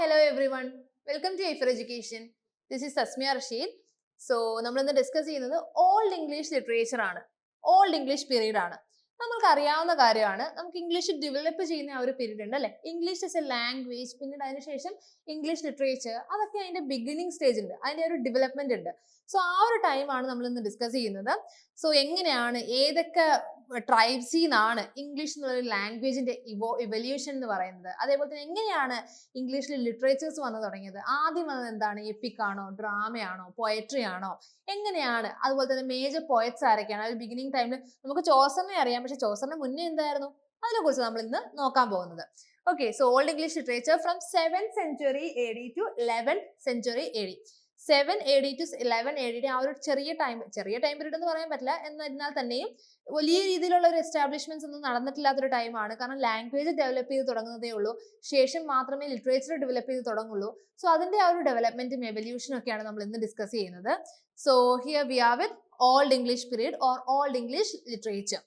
hello everyone welcome to for education this is Sasmiya Rasheed so നമ്മൾ ഇന്ന് discuss ചെയ്യുന്നത് old English literature ആണ്. Old English period ആണ്. നമുക്ക് അറിയാവുന്ന കാര്യമാണ്. നമുക്ക് ഇംഗ്ലീഷ് ഡെവലപ്പ് ചെയ്യുന്ന ആ ഒരു പീരീഡ് ഉണ്ട് അല്ലേ? ഇംഗ്ലീഷ് ഇസ് എ ലാംഗ്വേജ് പിന്നീട് അതിനുശേഷം ഇംഗ്ലീഷ് ലിറ്ററേച്ചർ അതൊക്കെ അതിന്റെ ബിഗിനിങ് സ്റ്റേജ് ഉണ്ട്. അതിന്റെ ഒരു ഡെവലപ്മെന്റ് ഉണ്ട്. സോ ആ ഒരു ടൈമാണ് നമ്മൾ ഇന്ന് ഡിസ്കസ് ചെയ്യുന്നത്. സോ എങ്ങനെയാണ് ഏതൊക്കെ ട്രൈബ്സിൽ നിന്നാണ് ഇംഗ്ലീഷ് എന്നുള്ള ലാംഗ്വേജിന്റെ ഇവോ ഇവല്യൂഷൻ എന്ന് പറയുന്നത്. അതേപോലെ തന്നെ എങ്ങനെയാണ് ഇംഗ്ലീഷിൽ ലിറ്ററേച്ചേഴ്സ് വന്നു തുടങ്ങിയത്? ആദ്യം വന്നത് എന്താണ്? എപ്പിക് ആണോ? ഡ്രാമയാണോ പോയട്രി ആണോ? എങ്ങനെയാണ്? അതുപോലെ തന്നെ മേജർ പോയറ്റ്സ് ആരൊക്കെയാണ്? അത് ബിഗിനിങ് ടൈമിൽ നമുക്ക് ചോസറിനെ അറിയാം. പക്ഷെ ചോസറിന് മുന്നേ എന്തായിരുന്നു? അതിനെക്കുറിച്ച് നമ്മൾ ഇന്ന് നോക്കാൻ പോകുന്നത്. Okay so old English literature from seven century A D to eleven century A D seven A D to eleven A D ആ ഒരു ചെറിയ ടൈം ചെറിയ ടൈം പീരീഡ് എന്ന് പറയാൻ പറ്റില്ല. എന്നിരുന്നാൽ തന്നെയും വലിയ രീതിയിലുള്ള ഒരു എസ്റ്റാബ്ലിഷ്മെന്റ്സ് ഒന്നും നടന്നിട്ടില്ലാത്തൊരു ടൈമാണ് കാരണം ലാംഗ്വേജ് ഡെവലപ്പ് ചെയ്ത് തുടങ്ങുന്നതേ ഉള്ളൂ. ശേഷം മാത്രമേ ലിറ്ററേച്ചർ ഡെവലപ്പ് ചെയ്ത് തുടങ്ങുള്ളൂ. സോ അതിന്റെ ആ ഒരു ഡെവലപ്മെന്റും എവല്യൂഷനും ഒക്കെയാണ് നമ്മൾ ഇന്ന് ഡിസ്കസ് ചെയ്യുന്നത്. So here we are with old English period or old English literature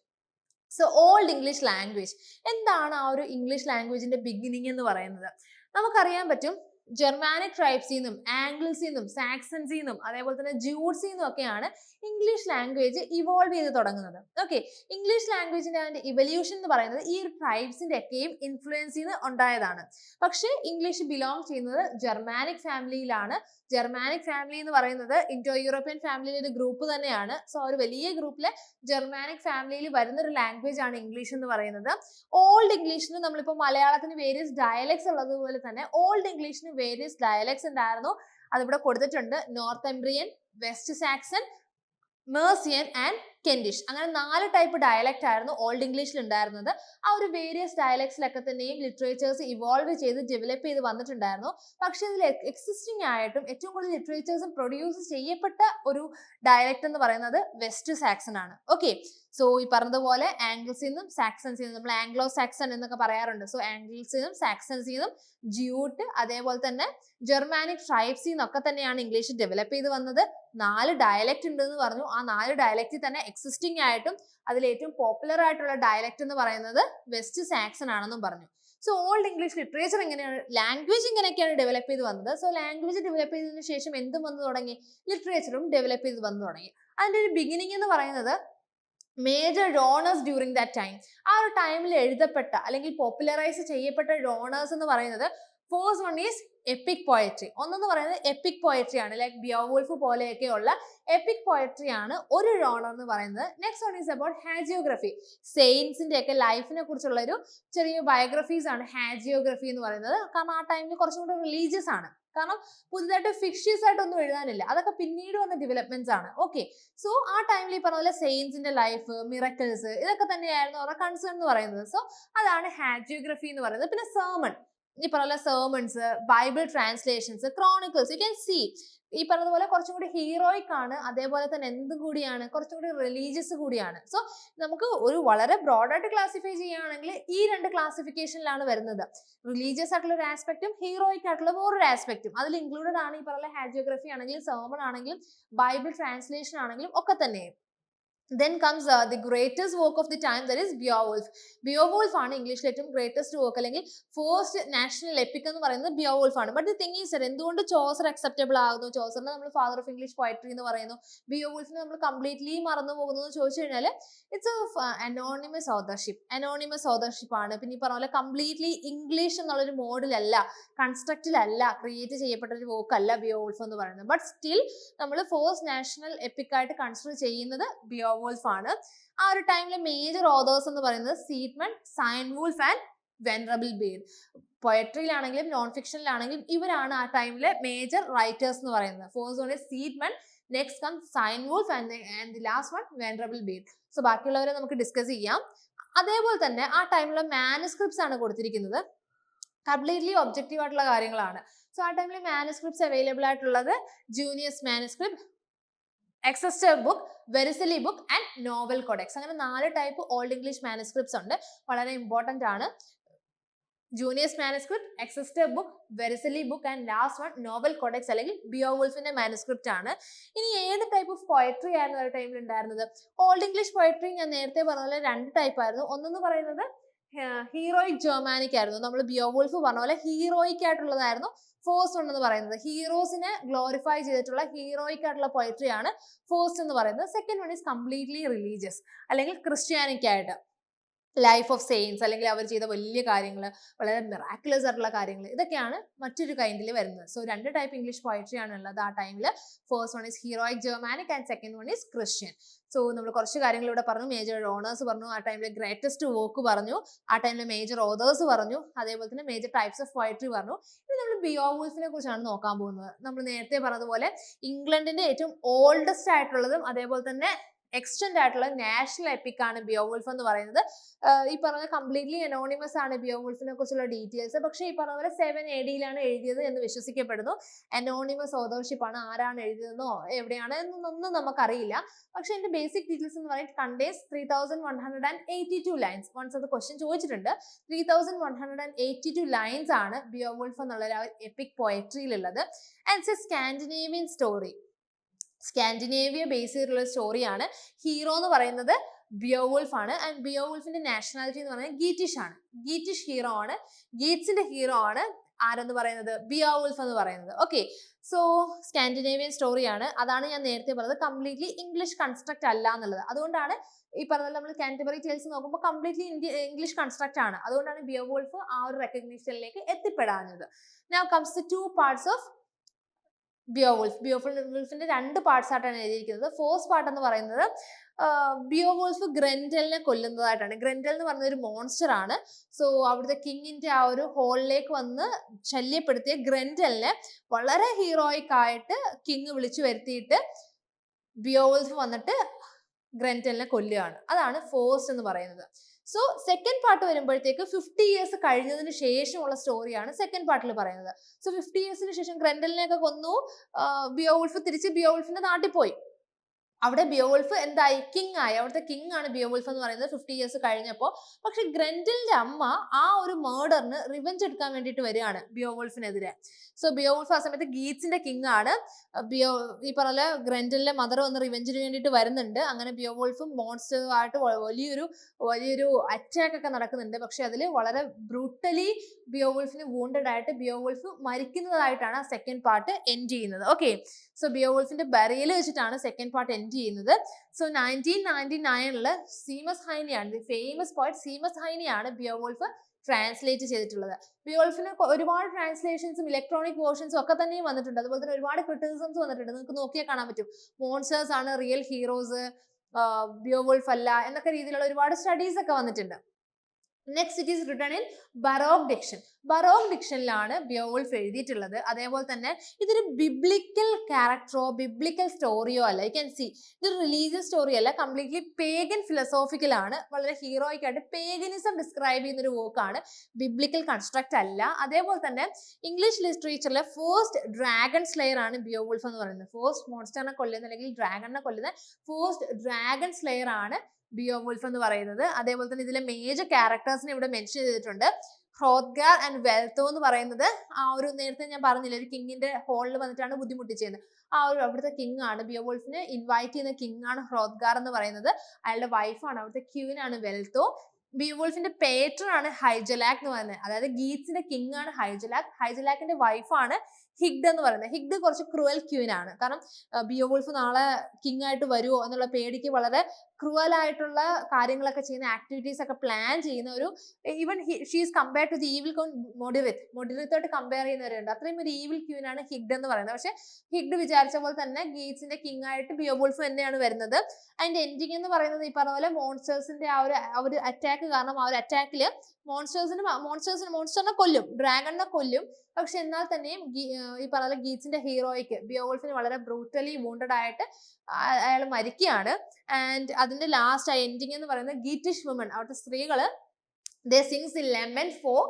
so old English language എന്താണ് ആ ഒരു ഇംഗ്ലീഷ് ലാംഗ്വേജിന്റെ ബിഗിനിങ് എന്ന് പറയുന്നത്? നമുക്കറിയാൻ പറ്റും ജർമാനിക് ട്രൈബ്സിൽ നിന്നും ആംഗിൾസിൽ നിന്നും സാക്സൺസിൽ നിന്നും അതേപോലെ തന്നെ ജൂഡ്സിൽ നിന്നും ഒക്കെയാണ് ഇംഗ്ലീഷ് ലാംഗ്വേജ് ഇവോൾവ് ചെയ്ത് തുടങ്ങുന്നത്. ഓക്കെ ഇംഗ്ലീഷ് ലാംഗ്വേജിന്റെ അതിന്റെ ഇവല്യൂഷൻ എന്ന് പറയുന്നത് ഈ ഒരു ട്രൈബ്സിന്റെ ഒക്കെയും ഇൻഫ്ലുവൻസിൽ നിന്ന് ഉണ്ടായതാണ്. പക്ഷേ ഇംഗ്ലീഷ് ബിലോങ് ചെയ്യുന്നത് ജർമാനിക് ഫാമിലിയിലാണ് ജർമാനിക് ഫാമിലി എന്ന് പറയുന്നത് ഇൻഡോ യൂറോപ്യൻ ഫാമിലിയിലെ ഒരു ഗ്രൂപ്പ് തന്നെയാണ്. സോ ഒരു വലിയ ഗ്രൂപ്പിലെ ജർമാനിക് ഫാമിലിയിൽ വരുന്ന ഒരു ലാംഗ്വേജ് ആണ് ഇംഗ്ലീഷ് എന്ന് പറയുന്നത്. ഓൾഡ് ഇംഗ്ലീഷിന് നമ്മളിപ്പോൾ മലയാളത്തിന് വേരിയസ് ഡയലക്ട്സ് ഉള്ളതുപോലെ തന്നെ ഓൾഡ് ഇംഗ്ലീഷിന് വേരിയസ് ഡയലക്ട്സ് ഉണ്ടായിരുന്നു. അതിവിടെ കൊടുത്തിട്ടുണ്ട്. Northumbrian West Saxon Mercian and Kentish അങ്ങനെ നാല് ടൈപ്പ് ഡയലക്റ്റ് ആയിരുന്നു ഓൾഡ് ഇംഗ്ലീഷിൽ ഉണ്ടായിരുന്നത്. ആ ഒരു വേരിയസ് ഡയലക്ട്സിലൊക്കെ തന്നെയും ലിറ്ററേച്ചേഴ്സ് ഇവോൾവ് ചെയ്ത് ഡെവലപ്പ് ചെയ്ത് വന്നിട്ടുണ്ടായിരുന്നു. പക്ഷെ ഇതിൽ എക്സിസ്റ്റിംഗ് ആയിട്ടും ഏറ്റവും കൂടുതൽ ലിറ്ററേച്ചേഴ്സും പ്രൊഡ്യൂസ് ചെയ്യപ്പെട്ട ഒരു ഡയലക്റ്റ് എന്ന് പറയുന്നത് വെസ്റ്റ് സാക്സൺ ആണ്. ഓക്കെ സോ ഈ പറഞ്ഞതുപോലെ ആംഗിൾസിൽ നിന്നും സാക്സൺസിൽ നിന്നും നമ്മൾ ആംഗ്ലോ സാക്സൺ എന്നൊക്കെ പറയാറുണ്ട്. സോ ആംഗിൾസിൽ നിന്നും സാക്സൺസിൽ നിന്നും ജ്യൂട്ട് അതേപോലെ തന്നെ ജർമാനിക് ട്രൈബ്സിൽ നിന്നൊക്കെ തന്നെയാണ് ഇംഗ്ലീഷ് ഡെവലപ്പ് ചെയ്ത് വന്നത്. നാല് ഡയലക്റ്റ് ഉണ്ടെന്ന് പറഞ്ഞു. ആ നാല് ഡയലക്റ്റിൽ തന്നെ എക്സിസ്റ്റിംഗ് ആയിട്ടും അതിൽ ഏറ്റവും പോപ്പുലർ ആയിട്ടുള്ള ഡയലക്റ്റ് എന്ന് പറയുന്നത് വെസ്റ്റ് സാക്സൺ ആണെന്നും പറഞ്ഞു. സോ ഓൾഡ് ഇംഗ്ലീഷ് ലിറ്ററേച്ചർ എങ്ങനെയാണ് ലാംഗ്വേജ് ഇങ്ങനെയൊക്കെയാണ് ഡെവലപ്പ് ചെയ്ത് വന്നത്. സോ ലാംഗ്വേജ് ഡെവലപ്പ് ചെയ്തതിന് ശേഷം എന്തും വന്നു തുടങ്ങി? ലിറ്ററേച്ചറും ഡെവലപ്പ് ചെയ്ത് വന്നു തുടങ്ങി. അതിന്റെ ഒരു ബിഗിനിങ് എന്ന് പറയുന്നത് major genres during that time ആ ഒരു ടൈമിൽ എഴുതപ്പെട്ട അല്ലെങ്കിൽ പോപ്പുലറൈസ് ചെയ്യപ്പെട്ട റോണേഴ്സ് എന്ന് പറയുന്നത് first one is epic poetry ഒന്നെന്ന് പറയുന്നത് എപ്പിക് പോയട്രി ആണ്. ലൈക്ക് ബിയോവോൾഫ് പോലെയൊക്കെയുള്ള എപ്പിക് പോയട്രി ആണ് ഒരു റോണർ എന്ന് പറയുന്നത്. Next one is about hagiography സെയിൻസിന്റെ ഒക്കെ ലൈഫിനെ കുറിച്ചുള്ള ഒരു ചെറിയ ബയോഗ്രഫീസ് ആണ് ഹാജിയോഗ്രഫി എന്ന് പറയുന്നത്. കാരണം ആ ടൈമിൽ കുറച്ചും കൂടെ റിലീജിയസ് ആണ്. കാരണം പുതുതായിട്ട് ഫിക്ഷ്യസ് ആയിട്ടൊന്നും എഴുതാനില്ല. അതൊക്കെ പിന്നീട് വന്ന ഡെവലപ്മെന്റ്സ് ആണ്. ഓക്കെ സോ ആ ടൈമിൽ ഈ പറഞ്ഞ പോലെ സെയിൻസിന്റെ ലൈഫ് മിറക്കിൾസ് ഇതൊക്കെ തന്നെയായിരുന്നു അവരുടെ കൺസേൺ എന്ന് പറയുന്നത്. സോ അതാണ് ഹാജിയോഗ്രഫി എന്ന് പറയുന്നത്. പിന്നെ സേമൺ ഈ പറഞ്ഞ sermons Bible translations chronicles you can see ഈ പറഞ്ഞതുപോലെ കുറച്ചും കൂടി ഹീറോയിക് ആണ്. അതേപോലെ തന്നെ എന്തും കൂടിയാണ്? കുറച്ചും കൂടി റിലീജിയസ് കൂടിയാണ്. സോ നമുക്ക് ഒരു വളരെ ബ്രോഡായിട്ട് ക്ലാസിഫൈ ചെയ്യുകയാണെങ്കിൽ ഈ രണ്ട് ക്ലാസിഫിക്കേഷനിലാണ് വരുന്നത്. റിലീജിയസ് ആയിട്ടുള്ള ഒരു ആസ്പെക്റ്റും ഹീറോയിക് ആയിട്ടുള്ള വേറൊരു ആസ്പെക്റ്റും അതിൽ ഇൻക്ലൂഡഡ് ആണ് ഈ പറഞ്ഞ ഹാജിയോഗ്രഫി ആണെങ്കിലും സെർമൺ ആണെങ്കിലും ബൈബിൾ ട്രാൻസ്ലേഷൻ ആണെങ്കിലും ഒക്കെ തന്നെ then comes the greatest work of the time there is Beowulf Beowulf ആണ് ഇംഗ്ലീഷിൽ ഏറ്റവും ഗ്രേറ്റസ്റ്റ് വർക്ക് അല്ലെങ്കിൽ ഫസ്റ്റ് നാഷണൽ എപ്പിക് എന്ന് പറയുന്നത് ബിയോവോൾഫ് ആണ്. ബട്ട് ദി തിങ് ഈസ് എന്തുകൊണ്ട് ചോസർ അക്സെപ്റ്റബിൾ ആകുന്നു? ചോസറിനെ നമ്മൾ ഫാദർ ഓഫ് ഇംഗ്ലീഷ് പോയട്രി എന്ന് പറയുന്നു. ബിയോവോൾഫിനെ നമ്മൾ കംപ്ലീറ്റ്ലി മറന്നു പോകുന്നു എന്ന് ചോദിച്ചു കഴിഞ്ഞാൽ it's anonymous authorship anonymous authorship ആണ്. പിന്നെ ഈ പറഞ്ഞ പോലെ കംപ്ലീറ്റ്ലി ഇംഗ്ലീഷ് എന്നുള്ളൊരു മോഡിലല്ല കൺസ്ട്രക്റ്റിലല്ല ക്രിയേറ്റ് ചെയ്യപ്പെട്ട ഒരു വർക്ക് അല്ല ബിയോവോൾഫ് എന്ന് പറയുന്നത്. ബട്ട് സ്റ്റിൽ നമ്മൾ ഫസ്റ്റ് നാഷണൽ എപ്പിക്കായിട്ട് കൺസിഡർ ചെയ്യുന്നത് ബിയോവോൾഫ് ആണ്. ആ ഒരു ടൈമിലെ മേജർ ഓതേഴ്സ് എന്ന് പറയുന്നത് Caedmon Cynewulf and venerable Bede പൊയട്രിയിലാണെങ്കിലും non ഫിക്ഷനിലാണെങ്കിലും ഇവരാണ് ആ ടൈമിലെ മേജർ റൈറ്റേഴ്സ് എന്ന് പറയുന്നത്. First one Caedmon next come Cynewulf and and the last one venerable Bede so ബാക്കിയുള്ളവരെ നമുക്ക് ഡിസ്കസ് ചെയ്യാം. അതേപോലെ തന്നെ ആ ടൈമിലെ മാനുസ്ക്രിപ്റ്റ്സ് ആണ് കൊടുത്തിരിക്കുന്നത്. കംപ്ലീറ്റ്ലി ഒബ്ജക്റ്റീവ് ആയിട്ടുള്ള കാര്യങ്ങളാണ്. സോ ആ ടൈമിൽ മാനുസ്ക്രിപ്റ്റ്സ് അവൈലബിൾ ആയിട്ടുള്ളത് Junius manuscript Exeter book Vercelli book and Nowell codex അങ്ങനെ നാല് ടൈപ്പ് ഓൾഡ് ഇംഗ്ലീഷ് മാനസ്ക്രിപ്റ്റ്സ് ഉണ്ട്. വളരെ ഇമ്പോർട്ടന്റ് ആണ്. Junius manuscript Exeter book Vercelli book and last one Nowell codex അല്ലെങ്കിൽ ബിയോവുൾഫിന്റെ മാനസ്ക്രിപ്റ്റ് ആണ്. ഇനി ഏത് ടൈപ്പ് ഓഫ് പോയട്രി ആയിരുന്നു ആ ടൈമിൽ ഉണ്ടായിരുന്നത്? ഓൾഡ് ഇംഗ്ലീഷ് പോയട്രി ഞാൻ നേരത്തെ പറഞ്ഞ പോലെ രണ്ട് ടൈപ്പ് ആയിരുന്നു. ഒന്നെന്ന് പറയുന്നത് ഹീറോയിക് ജർമാനിക് ആയിരുന്നു. നമ്മൾ ബിയോവോൾഫ് പറഞ്ഞ പോലെ ഹീറോയിക് ആയിട്ടുള്ളതായിരുന്നു ഫോസ്റ്റ് എന്ന് പറയുന്നത്. ഹീറോസിനെ ഗ്ലോറിഫൈ ചെയ്തിട്ടുള്ള ഹീറോയിക് ആയിട്ടുള്ള പോയട്രി ആണ് ഫോസ്റ്റ് എന്ന് പറയുന്നത്. Second one is completely religious അല്ലെങ്കിൽ ക്രിസ്ത്യാനിക് ആയിട്ട്. ലൈഫ് ഓഫ് സെയിൻസ് അല്ലെങ്കിൽ അവർ ചെയ്ത വലിയ കാര്യങ്ങൾ വളരെ മിറാക്കുലസ് ആയിട്ടുള്ള കാര്യങ്ങൾ ഇതൊക്കെയാണ് മറ്റൊരു കൈൻഡിൽ വരുന്നത്. സോ രണ്ട് ടൈപ്പ് ഇംഗ്ലീഷ് പോയട്രി ആണ് ഉള്ളത് ആ ടൈമിൽ first one is heroic Germanic and second one is Christian so നമ്മൾ കുറച്ച് കാര്യങ്ങൾ ഇവിടെ പറഞ്ഞു. മേജർ ഓണേഴ്സ് പറഞ്ഞു. ആ ടൈമിൽ ഗ്രേറ്റസ്റ്റ് വർക്ക് പറഞ്ഞു. ആ ടൈമിൽ മേജർ ഓതേഴ്സ് പറഞ്ഞു. അതേപോലെ തന്നെ മേജർ ടൈപ്സ് ഓഫ് പോയട്രി പറഞ്ഞു. ഇനി നമ്മൾ ബിയോവുൾഫിനെ കുറിച്ചാണ് നോക്കാൻ പോകുന്നത്. നമ്മൾ നേരത്തെ പറഞ്ഞതുപോലെ ഇംഗ്ലണ്ടിന്റെ ഏറ്റവും ഓൾഡസ്റ്റ് ആയിട്ടുള്ളതും അതേപോലെ തന്നെ എക്സ്റ്റെൻഡ് ആയിട്ടുള്ള നാഷണൽ എപ്പിക് ആണ് ബിയോവുൾഫ് എന്ന് പറയുന്നത്. ഈ പറഞ്ഞ കംപ്ലീറ്റ്ലി അനോണിമസ് ആണ് ബിയോവുൾഫിനെ കുറിച്ചുള്ള ഡീറ്റെയിൽസ് പക്ഷേ ഈ പറഞ്ഞ പോലെ സെവൻ എ ഡിയിലാണ് എഴുതിയത് എന്ന് വിശ്വസിക്കപ്പെടുന്നു. അനോണിമസ് ഓതർഷിപ്പ് ആണ് ആരാണ് എഴുതിയതെന്നോ എവിടെയാണ് എന്നൊന്നും നമുക്കറിയില്ല. പക്ഷേ എന്റെ ബേസിക് ഡീറ്റെയിൽസ് എന്ന് പറയുന്നത് contains three thousand one hundred and eighty two lines once അത് ക്വസ്റ്റ്യൻ ചോദിച്ചിട്ടുണ്ട്. Three thousand one hundred and eighty two lines ആണ് ബിയോവുൾഫ് എന്നുള്ള epic പോയട്രിയിലുള്ളത് and a Scandinavian story Scandinavia base ചെയ്തിട്ടുള്ള സ്റ്റോറിയാണ് ഹീറോ എന്ന് പറയുന്നത് ബിയോവുൾഫ് ആണ്. ആൻഡ് ബിയോവുൾഫിന്റെ നാഷണാലിറ്റി എന്ന് പറയുന്നത് ഗീറ്റിഷ് ആണ്. ഗീറ്റിഷ് ഹീറോ ആണ്. ഗീറ്റ്സിന്റെ ഹീറോ ആണ് ആരെന്ന് പറയുന്നത്? ബിയോവുൾഫ് എന്ന് പറയുന്നത്. ഓക്കെ സോ സ്കാൻഡിനേവിയൻ സ്റ്റോറിയാണ് അതാണ് ഞാൻ നേരത്തെ പറഞ്ഞത്. കംപ്ലീറ്റ്ലി ഇംഗ്ലീഷ് കൺസ്ട്രക്ട് അല്ല എന്നുള്ളത്. അതുകൊണ്ടാണ് ഈ പറഞ്ഞത് നമ്മൾ കാന്റബറി ടെയിൽസ് നോക്കുമ്പോൾ കംപ്ലീറ്റ്ലി ഇന്ത്യ ഇംഗ്ലീഷ് കൺസ്ട്രക്ട് ആണ്. അതുകൊണ്ടാണ് ബിയോവുൾഫ് ആ ഒരു റെക്കഗ്നീഷനിലേക്ക് എത്തിപ്പെടാഞ്ഞത്. Now comes to parts of Beowulf ബിയോവുൾഫിന്റെ രണ്ട് പാർട്സ് ആയിട്ടാണ് എഴുതിയിരിക്കുന്നത്. ഫോഴ്സ് പാർട്ട് എന്ന് പറയുന്നത് ബിയോവുൾഫ് ഗ്രൻഡലിനെ കൊല്ലുന്നതായിട്ടാണ്. ഗ്രൻഡൽ എന്ന് പറയുന്ന ഒരു മോൺസ്റ്റർ ആണ്. സോ അവിടുത്തെ കിങ്ങിന്റെ ആ ഒരു ഹോളിലേക്ക് വന്ന് ശല്യപ്പെടുത്തിയ ഗ്രൻഡലിനെ വളരെ ഹീറോയിക് ആയിട്ട് കിങ് വിളിച്ചു വരുത്തിയിട്ട് ബിയോവുൾഫ് വന്നിട്ട് ഗ്രൻഡലിനെ കൊല്ലുകയാണ്. അതാണ് ഫോഴ്സ് എന്ന് പറയുന്നത്. സോ സെക്കൻഡ് പാർട്ട് വരുമ്പോഴത്തേക്ക് ഫിഫ്റ്റി ഇയേഴ്സ് കഴിഞ്ഞതിന് ശേഷമുള്ള സ്റ്റോറിയാണ് സെക്കൻഡ് പാർട്ടിൽ പറയുന്നത്. സോ ഫിഫ്റ്റി ഇയേഴ്സിന് ശേഷം ഗ്രൻഡലിനെയൊക്കെ കൊന്നു. ബിയോവുൾഫ് തിരിച്ച് ബിയോവുൾഫിന്റെ നാട്ടിൽ പോയി. അവിടെ ബിയോൾഫ് എന്തായി? കിങ് ആയി. അവിടുത്തെ കിങ് ആണ് ബിയോൾഫ് എന്ന് പറയുന്നത് ഫിഫ്റ്റി ഇയേഴ്സ് കഴിഞ്ഞപ്പോൾ പക്ഷെ ഗ്രൻഡലിന്റെ അമ്മ ആ ഒരു മേർഡറിന് റിവെഞ്ച് എടുക്കാൻ വേണ്ടിയിട്ട് വരികയാണ് ബിയോവോൾഫിനെതിരെ. സോ ബിയോവോൾഫ് ആ സമയത്ത് ഗീറ്റ്സിന്റെ കിങ് ആണ്. ബിയോ ഈ പറഞ്ഞ ഗ്രൻഡലിന്റെ മദർ വന്ന് റിവെഞ്ചിന് വേണ്ടിയിട്ട് വരുന്നുണ്ട്. അങ്ങനെ ബിയോവുൾഫും മോൺസ്റ്ററുമായിട്ട് വലിയൊരു വലിയൊരു അറ്റാക്ക് ഒക്കെ നടക്കുന്നുണ്ട്. പക്ഷെ അതിൽ വളരെ ബ്രൂട്ടലി ബിയോവോൾഫിന് വൂണ്ടഡ് ആയിട്ട് ബിയോവോൾഫ് മരിക്കുന്നതായിട്ടാണ് ആ സെക്കൻഡ് പാർട്ട് എൻഡ് ചെയ്യുന്നത്. ഓക്കെ സോ ബിയോവുൾഫിന്റെ ബറിയൽ വെച്ചിട്ടാണ് സെക്കൻഡ് പാർട്ട് എൻഡ് ചെയ്യുന്നത്. സോ നയന്റീൻ നയന്റി നയനിൽ സീമസ് ഹൈനിയാണ് ഫേമസ് പോയിറ്റ് സീമസ് ഹൈനിയാണ് ബിയോവോൾഫ് ട്രാൻസ്ലേറ്റ് ചെയ്തിട്ടുള്ളത്. ബിയോൾഫിന് ഒരുപാട് ട്രാൻസ്ലേഷൻസും ഇലക്ട്രോണിക് വേർഷൻസും ഒക്കെ തന്നെയും വന്നിട്ടുണ്ട്. അതുപോലെ തന്നെ ഒരുപാട് ക്രിറ്റിസിസംസ് വന്നിട്ടുണ്ട്. നിങ്ങൾക്ക് നോക്കിയാൽ കാണാൻ പറ്റും. മോൺസ്റ്റേഴ്സ് ആണ് റിയൽ ഹീറോസ് ബിയോവോൾഫ് അല്ല എന്നൊക്കെ രീതിയിലുള്ള ഒരുപാട് സ്റ്റഡീസ് ഒക്കെ വന്നിട്ടുണ്ട്. Next it is written in baroque diction baroque ഡിക്ഷനിലാണ് Beowulf എഴുതിയിട്ടുള്ളത്. അതേപോലെ തന്നെ ഇതൊരു ബിബ്ലിക്കൽ ക്യാരക്ടറോ ബിബ്ലിക്കൽ സ്റ്റോറിയോ അല്ല. യു ക്യാൻ സി ഇതൊരു റിലീജിയസ് സ്റ്റോറി അല്ല. കംപ്ലീറ്റ്ലി പേഗൻ ഫിലോസോഫിക്കൽ ആണ്. വളരെ ഹീറോയിക് ആയിട്ട് പേഗനിസം ഡിസ്ക്രൈബ് ചെയ്യുന്ന ഒരു വർക്കാണ് ബിബ്ലിക്കൽ കൺസ്ട്രക്ട് അല്ല. അതേപോലെ തന്നെ ഇംഗ്ലീഷ് ലിറ്ററേച്ചറിലെ ഫസ്റ്റ് ഡ്രാഗൺ സ്ലെയർ ആണ് ബിയോവുൾഫ് എന്ന് പറയുന്നത്. ഫസ്റ്റ് മോൺസ്റ്ററിനെ കൊല്ലുന്ന അല്ലെങ്കിൽ ഡ്രാഗണിനെ കൊല്ലുന്ന ഫസ്റ്റ് ഡ്രാഗൺ സ്ലെയർ ആണ് ബിയോവുൾഫ് എന്ന് പറയുന്നത്. അതേപോലെ തന്നെ ഇതിലെ മേജർ ക്യാരക്ടേഴ്സിനെ ഇവിടെ മെൻഷൻ ചെയ്തിട്ടുണ്ട്. ഹ്രോദ്ഗാർ ആൻഡ് വെൽത്തോ എന്ന് പറയുന്നത് ആ ഒരു നേരത്തെ ഞാൻ പറഞ്ഞില്ല ഒരു കിങ്ങിന്റെ ഹോളിൽ വന്നിട്ടാണ് ബുദ്ധിമുട്ടി ചെയ്യുന്നത് ആ ഒരു അവിടുത്തെ കിങ് ആണ് ബിയോവുൾഫിനെ ഇൻവൈറ്റ് ചെയ്യുന്ന കിങ് ആണ് ഹ്രോദ്ഗാർ എന്ന് പറയുന്നത്. അയാളുടെ വൈഫാണ് അവിടുത്തെ ക്യൂൻ ആണ് വെൽത്തോ ബിയോവോൾഫിന്റെ പേറ്റർ ആണ് ഹൈജലാക്ക് എന്ന് പറയുന്നത്. അതായത് ഗീറ്റ്സിന്റെ കിങ് ആണ് ഹൈജലാക്ക് ഹൈജലാക്കിന്റെ വൈഫാണ് ഹിഗ്ഡ് എന്ന് പറയുന്നത്. ഹിഗ്ഡ് കുറച്ച് ക്രൂവൽ ക്യൂൻ ആണ്. കാരണം ബിയോവുൾഫ് നാളെ കിങ് ആയിട്ട് വരുമോ എന്നുള്ള പേടിക്ക് വളരെ ക്രൂവൽ ആയിട്ടുള്ള കാര്യങ്ങളൊക്കെ ചെയ്യുന്ന ആക്ടിവിറ്റീസ് ഒക്കെ പ്ലാൻ ചെയ്യുന്ന ഒരു even she's compare to the evil കോൺ മോഡിവിത്ത് മോഡിവിത്തോട്ട് കമ്പയർ ചെയ്യുന്നവരുണ്ട്. അത്രയും ഒരു ഈവിൽ ക്യൂൻ ആണ് ഹിഗ്ഡ് എന്ന് പറയുന്നത്. പക്ഷെ ഹിഗ്ഡ് വിചാരിച്ച പോലെ തന്നെ ഗീറ്റ്സിന്റെ കിങ് ആയിട്ട് ബിയോബോൾഫ് തന്നെയാണ് വരുന്നത്. അതിന്റെ എൻഡിങ് എന്ന് പറയുന്നത് ഈ പറഞ്ഞ പോലെ മോൺസ്റ്റേഴ്സിന്റെ ആ ഒരു ആ ഒരു അറ്റാക്ക് കാരണം ആ ഒരു അറ്റാക്കിൽ മോൺസ്റ്റേഴ്സിന് മോൺസ്റ്റേഴ്സിന് മോൺസ്റ്ററിനെ കൊല്ലും. ഡ്രാഗണിനെ കൊല്ലും. പക്ഷെ എന്നാൽ തന്നെയും ഈ പറഞ്ഞ ഗീറ്റ്സിന്റെ ഹീറോയ്ക്ക് ബിയോൾഫിന് വളരെ ബ്രൂട്ടലി വൂണ്ടഡ് ആയിട്ട് അയാൾ മരിക്കുകയാണ്. ആൻഡ് അതിന്റെ ലാസ്റ്റ് എൻഡിങ് എന്ന് പറയുന്നത് ഗീറ്റിഷ് വുമൺ അവിടുത്തെ സ്ത്രീകൾ the sings in lament for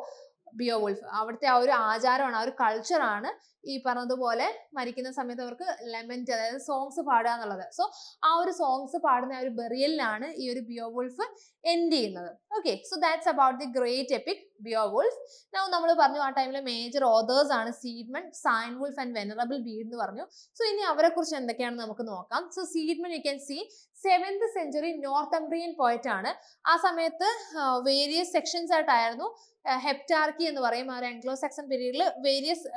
Beowulf അവിടുത്തെ ആ ഒരു ആചാരമാണ് ആ ഒരു കൾച്ചറാണ് ഈ പറഞ്ഞതുപോലെ മരിക്കുന്ന സമയത്ത് അവർക്ക് ലെമന്റ് അതായത് സോങ്സ് പാടുക എന്നുള്ളത്. സോ ആ ഒരു സോങ്സ് പാടുന്ന ആ ഒരു ബെറിയലിലാണ് ഈ ഒരു ബിയോ വുൾഫ് എൻഡ് ചെയ്യുന്നത്. Okay so that's about the great epic Beowulf now നമ്മൾ പറഞ്ഞു ആ ടൈമിലെ മേജർ ഓതേഴ്സ് ആണ് Caedmon Cynewulf and venerable Bede എന്ന് പറഞ്ഞു. സോ ഇനി അവരെ കുറിച്ച് എന്തൊക്കെയാണെന്ന് നമുക്ക് നോക്കാം. So Caedmon you can see seventh century Northumbrian poet ആണ്. ആ സമയത്ത് വേരിയസ് സെക്ഷൻസ് ആയിട്ടായിരുന്നു ഹെപ്റ്റാർക്കി എന്ന് പറയും. ആ ഒരു ആംഗ്ലോ സെക്സൺ പീരീഡിൽ വേരിയസ്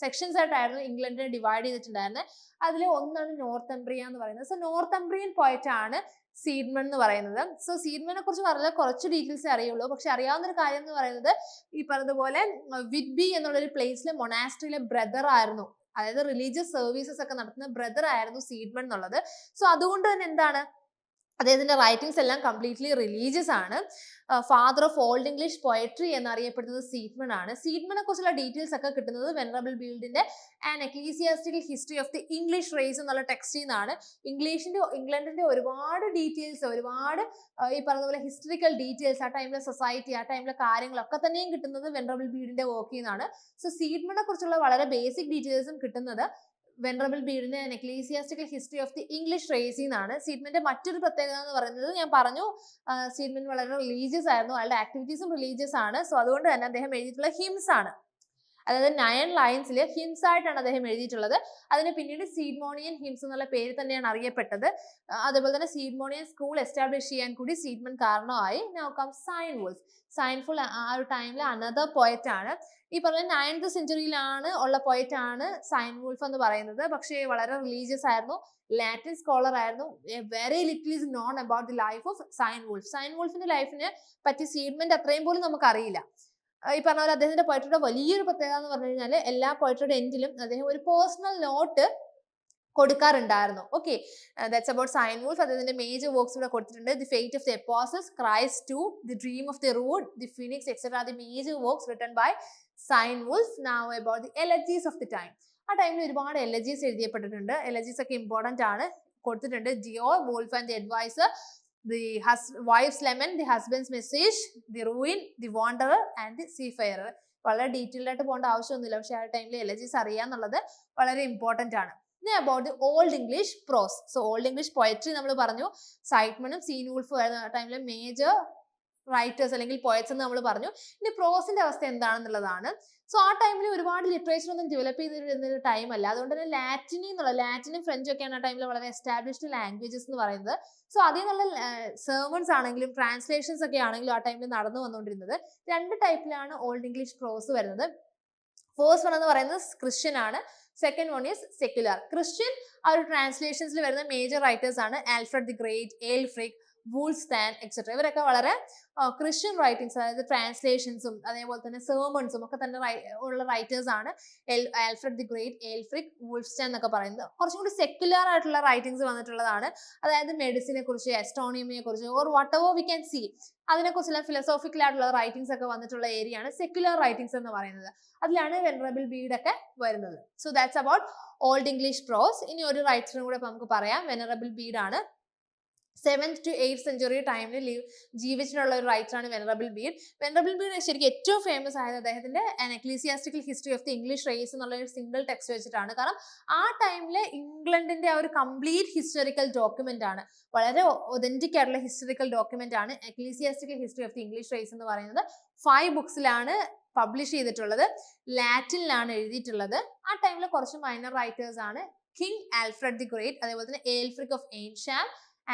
സെക്ഷൻസ് ആയിട്ടായിരുന്നു ഇംഗ്ലണ്ടിനെ ഡിവൈഡ് ചെയ്തിട്ടുണ്ടായിരുന്നത് അതിൽ ഒന്നാണ് നോർത്ത് എംബ്രിയ എന്ന് പറയുന്നത്. സോ നോർത്ത് എംബ്രിയൻ പോയറ്റ് ആണ് സീഡ്മൺ എന്ന് പറയുന്നത്. സോ സീഡ്മനെ കുറിച്ച് പറഞ്ഞാൽ കുറച്ച് ഡീറ്റെയിൽസ് അറിയുള്ളൂ. പക്ഷെ അറിയാവുന്ന ഒരു കാര്യം എന്ന് പറയുന്നത് ഈ പറഞ്ഞതുപോലെ വിഡ്ബി എന്നുള്ള ഒരു പ്ലേസിലെ മൊണാസ്ട്രിയിലെ ബ്രദർ ആയിരുന്നു. അതായത് റിലീജിയസ് സർവീസസ് ഒക്കെ നടത്തുന്ന ബ്രദർ ആയിരുന്നു സീഡ്മൺ എന്നുള്ളത്. സോ അതുകൊണ്ട് തന്നെ എന്താണ്? അദ്ദേഹത്തിന്റെ റൈറ്റിങ്സ് എല്ലാം കംപ്ലീറ്റ്ലി റിലീജിയസ് ആണ്. Father of old English poetry എന്നറിയപ്പെടുന്നത് സീഡ്മൺ ആണ്. സീഡ്മനെ കുറിച്ചുള്ള ഡീറ്റെയിൽസ് ഒക്കെ കിട്ടുന്നത് venerable ബീൽഡിന്റെ and ecclesiastical history of the English race എന്നുള്ള ടെക്സ്റ്റിൽ നിന്നാണ്. ഇംഗ്ലീഷിന്റെ ഇംഗ്ലണ്ടിന്റെ ഒരുപാട് ഡീറ്റെയിൽസ് ഒരുപാട് ഈ പറഞ്ഞ പോലെ ഹിസ്റ്ററിക്കൽ ഡീറ്റെയിൽസ് ആ ടൈമിലെ സൊസൈറ്റി ആ ടൈമിലെ കാര്യങ്ങളൊക്കെ തന്നെയും കിട്ടുന്നത് വെനറബിൾ ബീഡിന്റെ വർക്കിൽ നിന്നാണ്. സോ സീഡ്മനെ കുറിച്ചുള്ള വളരെ ബേസിക് ഡീറ്റെയിൽസും കിട്ടുന്നത് venerable ബീഡിന്റെ ecclesiastical history of the English race എന്നാണ്. സീഡ്മെന്റ് മറ്റൊരു പ്രത്യേകത എന്ന് പറയുന്നത് ഞാൻ പറഞ്ഞു സീഡ്മെന്റ് വളരെ റിലീജിയസ് ആയിരുന്നു. അയാളുടെ ആക്ടിവിറ്റീസും റിലീജിയസ് ആണ്. സോ അതുകൊണ്ട് തന്നെ അദ്ദേഹം എഴുതിയിട്ടുള്ള ഹിംസ് ആണ്. അതായത് നയൻ ലൈൻസിൽ ഹിംസ് ആയിട്ടാണ് അദ്ദേഹം എഴുതിയിട്ടുള്ളത്. അതിന് പിന്നീട് സീഡ്മോണിയൻ ഹിംസ് എന്നുള്ള പേര് തന്നെയാണ് അറിയപ്പെട്ടത്. അതേപോലെ തന്നെ സീഡ്മോണിയൻ സ്കൂൾ എസ്റ്റാബ്ലിഷ് ചെയ്യാൻ കൂടി സീഡ്മൺ കാരണമായി. നോക്കാം സൈൻ വുൾഫ് സൈൻഫുൾ ആ ഒരു ടൈമിൽ അനദർ പോയറ്റ് ആണ്. ഈ പറഞ്ഞ നയൻത് സെഞ്ചുറിയിലാണ് ഉള്ള പോയറ്റ് ആണ് സൈൻ വുൾഫ് എന്ന് പറയുന്നത്. പക്ഷേ വളരെ റിലീജിയസ് ആയിരുന്നു. ലാറ്റിൻ സ്കോളർ ആയിരുന്നു. Very little is known about the life of Cynewulf sign വുൾഫിന്റെ ലൈഫിനെ പറ്റി സീഡ്മെന്റ് അത്രയും പോലും നമുക്ക് അറിയില്ല ഈ പറഞ്ഞ പോലെ അദ്ദേഹത്തിന്റെ പോയട്രിയുടെ വലിയൊരു പ്രത്യേകത എന്ന് പറഞ്ഞു കഴിഞ്ഞാൽ എല്ലാ പോയട്രിയുടെ എൻഡിലും അദ്ദേഹം ഒരു പേഴ്സണൽ നോട്ട് കൊടുക്കാറുണ്ടായിരുന്നു. Okay that's about Cynewulf അദ്ദേഹത്തിന്റെ മേജർ വർക്ക്സ് ഇവിടെ കൊടുത്തിട്ടുണ്ട്. The fate of the എപ്പോസസ് Christ two the dream of the rood the phoenix etcetera the major works written by Cynewulf now about the elegies of the time ആ ടൈമിൽ ഒരുപാട് എലർജീസ് എഴുതിയപ്പെട്ടിട്ടുണ്ട്. എലർജീസ് ഒക്കെ important ആണ്. കൊടുത്തിട്ടുണ്ട്. Jio Wulf and the Eadwacer the has wife's lament the husband's message the ruin the wanderer and the seafarer. വളരെ detailed ആയിട്ട് പോകേണ്ട ആവശ്യമൊന്നുമില്ല. പക്ഷെ ആ ടൈമിൽ എലജീസ് അറിയാന്നുള്ളത് വളരെ ഇമ്പോർട്ടന്റ് ആണ്. ഇനി about the old English prose so old English poetry നമ്മൾ പറഞ്ഞു. സൈറ്റ്മനും സീൻ വുൾഫും ആയിരുന്നു ആ ടൈമിലെ മേജർ റൈറ്റേഴ്സ് അല്ലെങ്കിൽ പോയറ്റ്സ് എന്ന് നമ്മൾ പറഞ്ഞു. ഇനി പ്രോസിന്റെ അവസ്ഥ എന്താണെന്നുള്ളതാണ്. സോ ആ ടൈമിൽ ഒരുപാട് ലിറ്ററേച്ചർ ഒന്നും ഡെവലപ്പ് ചെയ്തിരുന്ന ടൈം അല്ല. അതുകൊണ്ട് തന്നെ ലാറ്റിനി എന്നുള്ള ലാറ്റിനും ഫ്രഞ്ചും ഒക്കെയാണ് ആ ടൈമിൽ വളരെ എസ്റ്റാബ്ലിഷ്ഡ് ലാംഗ്വേജസ് എന്ന് പറയുന്നത്. സോ അതിൽ നിന്നുള്ള സെർമൺസ് ആണെങ്കിലും ട്രാൻസ്ലേഷൻസ് ഒക്കെ ആണെങ്കിലും ആ ടൈമിൽ നടന്നു വന്നുകൊണ്ടിരുന്നത്. രണ്ട് ടൈപ്പിലാണ് ഓൾഡ് ഇംഗ്ലീഷ് പ്രോസ് വരുന്നത്. ഫേസ്റ്റ് വൺ എന്ന് പറയുന്നത് ക്രിസ്ത്യൻ ആണ്. Second one is secular Christian ആ ഒരു ട്രാൻസ്ലേഷൻസിൽ വരുന്ന മേജർ റൈറ്റേഴ്സ് ആണ്. Alfred the great Aelfric Wulfstan etcetera ഇവരൊക്കെ വളരെ ക്രിസ്ത്യൻ റൈറ്റിംഗ്സ് അതായത് ട്രാൻസ്ലേഷൻസും അതേപോലെ തന്നെ സെർമൺസും ഒക്കെ തന്നെ ഉള്ള റൈറ്റേഴ്സ് ആണ് Alfred the great Aelfric Wulfstan എന്നൊക്കെ പറയുന്നത്. കുറച്ചും കൂടി സെക്യുലർ ആയിട്ടുള്ള റൈറ്റിംഗ്സ് വന്നിട്ടുള്ളതാണ്. അതായത് മെഡിസിനെ കുറിച്ച് എസ്ട്രോണിയമിയെ കുറിച്ച് or whatever we can see അതിനെക്കുറിച്ചുള്ള ഫിലോസോഫിക്കൽ ആയിട്ടുള്ള റൈറ്റിംഗ്സ് ഒക്കെ വന്നിട്ടുള്ള ഏരിയ ആണ് സെക്യുലർ റൈറ്റിംഗ്സ് എന്ന് പറയുന്നത്. അതിലാണ് വെനറബിൾ ബീഡ് ഒക്കെ വരുന്നത്. So that's about old English prose ഇനി ഒരു റൈറ്ററും കൂടെ നമുക്ക് പറയാം. വെനറബിൾ ബീഡ് ആണ്. സെവൻത് ടു എയ്ത്ത് സെഞ്ചുറി ടൈമിൽ ലീവ് ജീവിച്ചിട്ടുള്ള ഒരു റൈറ്റർ ആണ് വെനറബിൾ ബീഡ് വെനറബിൾ ബീഡ് ശരിക്കും ഏറ്റവും ഫേമസ് ആയത് അദ്ദേഹത്തിന്റെ ecclesiastical history of the English race എന്നുള്ള ഒരു സിംഗിൾ ടെക്സ്റ്റ് വെച്ചിട്ടാണ്. കാരണം ആ ടൈമിൽ ഇംഗ്ലണ്ടിന്റെ ആ ഒരു കംപ്ലീറ്റ് ഹിസ്റ്റോറിക്കൽ ഡോക്യുമെന്റ് ആണ്. വളരെ ഒതന്റിക് ആയിട്ടുള്ള ഹിസ്റ്റോറിക്കൽ ഡോക്യുമെന്റ് ആണ് ecclesiastical history of the English race എന്ന് പറയുന്നത്. ഫൈവ് ബുക്സിലാണ് പബ്ലിഷ് ചെയ്തിട്ടുള്ളത്. ലാറ്റിനിലാണ് എഴുതിയിട്ടുള്ളത്. ആ ടൈമിൽ കുറച്ച് മൈനർ റൈറ്റേഴ്സ് ആണ്. കിങ് ആൽഫ്രഡ് ദി ഗ്രേറ്റ് അതേപോലെ തന്നെ ഏൽഫ്രിക് ഓഫ് ഏൻഷാം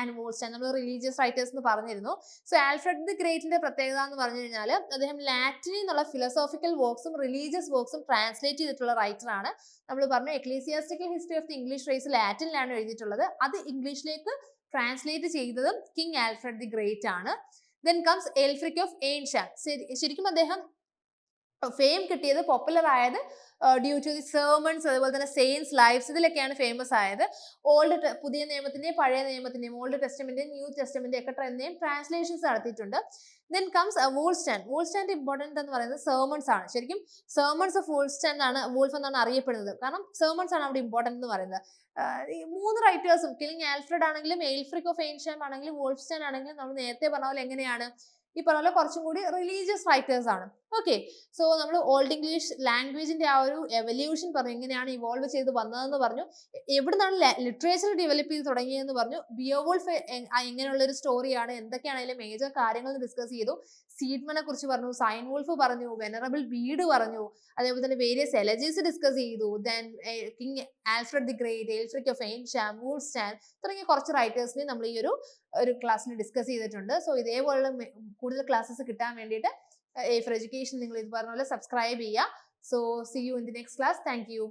ആൻഡ് വോൾസ്റ്റൻ നമ്മൾ റിലീജിയസ് റൈറ്റേഴ്സ് എന്ന് പറഞ്ഞിരുന്നു. സോ ആൽഫ്രഡ് ദി ഗ്രേറ്റിന്റെ പ്രത്യേകത എന്ന് പറഞ്ഞു കഴിഞ്ഞാൽ അദ്ദേഹം ലാറ്റിനിൽ നിന്നുള്ള ഫിലോസോഫിക്കൽ വർക്ക്സും റിലീജിയസ് വർക്ക്സും ട്രാൻസ്ലേറ്റ് ചെയ്തിട്ടുള്ള റൈറ്റർ ആണ്. നമ്മൾ പറഞ്ഞു ecclesiastical history of the English race ലാറ്റിനിലാണ് എഴുതിയിട്ടുള്ളത്. അത് ഇംഗ്ലീഷിലേക്ക് ട്രാൻസ്ലേറ്റ് ചെയ്തതും കിങ് ആൽഫ്രഡ് ദി ഗ്രേറ്റ് ആണ്. Then comes Aelfric of Eynsham ശരിക്കും അദ്ദേഹം ഫെയിം കിട്ടിയത് പോപ്പുലർ ആയത് ഡ്യൂ ടു ദി സെർമൺസ് അതുപോലെ തന്നെ സെയിൻസ് ലൈഫ്സ് ഇതിലൊക്കെയാണ് ഫേമസ് ആയത്. ഓൾഡ് പുതിയ നിയമത്തിന്റെയും പഴയ നിയമത്തിന്റെയും ഓൾഡ് ടെസ്റ്റമെന്റിന്റെയും ന്യൂ ടെസ്റ്റമെന്റ് ഒക്കെ ട്രെൻഡിനെയും ട്രാൻസ്ലേഷൻസ് നടത്തിയിട്ടുണ്ട്. Then comes Wulfstan Wulfstan important എന്ന് പറയുന്നത് സെർമൺസ് ആണ്. ശരിക്കും സെർമൺസ് ഓഫ് വൂൾസ്റ്റാൻഡ് ആണ് വൂൾഫ് എന്നാണ് അറിയപ്പെടുന്നത്. കാരണം സെർമൺസ് ആണ് അവിടെ ഇമ്പോർട്ടന്റ് എന്ന് പറയുന്നത്. മൂന്ന് റൈറ്റേഴ്സും കിലിംഗ് ആൽഫ്രഡ് ആണെങ്കിലും എൽഫ്രിക് ഓഫ് ഏൻഷ്യം ആണെങ്കിലും വോൾഫ്സ്റ്റാൻ ആണെങ്കിലും നമ്മൾ നേരത്തെ പറഞ്ഞ പോലെ എങ്ങനെയാണ്? ഈ പറഞ്ഞ പോലെ കുറച്ചും കൂടി റിലീജിയസ് റൈറ്റേഴ്സ് ആണ്. ഓക്കെ സോ നമ്മൾ ഓൾഡ് ഇംഗ്ലീഷ് ലാംഗ്വേജിന്റെ ആ ഒരു എവല്യൂഷൻ പറഞ്ഞു എങ്ങനെയാണ് ഇവോൾവ് ചെയ്ത് വന്നതെന്ന് പറഞ്ഞു. എവിടുന്നാണ് ലിറ്ററേച്ചർ ഡെവലപ്പ് ചെയ്ത് തുടങ്ങിയതെന്ന് പറഞ്ഞു. ബിയോവോൾഫ് എങ്ങനെയുള്ള ഒരു സ്റ്റോറിയാണ് എന്തൊക്കെയാണെങ്കിലും മേജർ കാര്യങ്ങൾ ഡിസ്കസ് ചെയ്തു. സീഡ്മനെ കുറിച്ച് പറഞ്ഞു സൈൻ വോൾഫ് പറഞ്ഞു വെനറബിൾ വീട് പറഞ്ഞു അതേപോലെ തന്നെ വേരിയസ് എലജീസ് ഡിസ്കസ് ചെയ്തു. Then king Alfred the great Aelfric of Eynsham Stan തുടങ്ങിയ കുറച്ച് റൈറ്റേഴ്സിനെ നമ്മൾ ഈ ഒരു ഒരു ക്ലാസ്സിന് ഡിസ്കസ് ചെയ്തിട്ടുണ്ട്. സോ ഇതേപോലുള്ള കൂടുതൽ ക്ലാസ്സസ് കിട്ടാൻ വേണ്ടിയിട്ട് എ ഫോർ എഡ്യൂക്കേഷൻ നിങ്ങൾ ഇത് പറഞ്ഞ പോലെ സബ്സ്ക്രൈബ് ചെയ്യുക. So see you in the next class thank you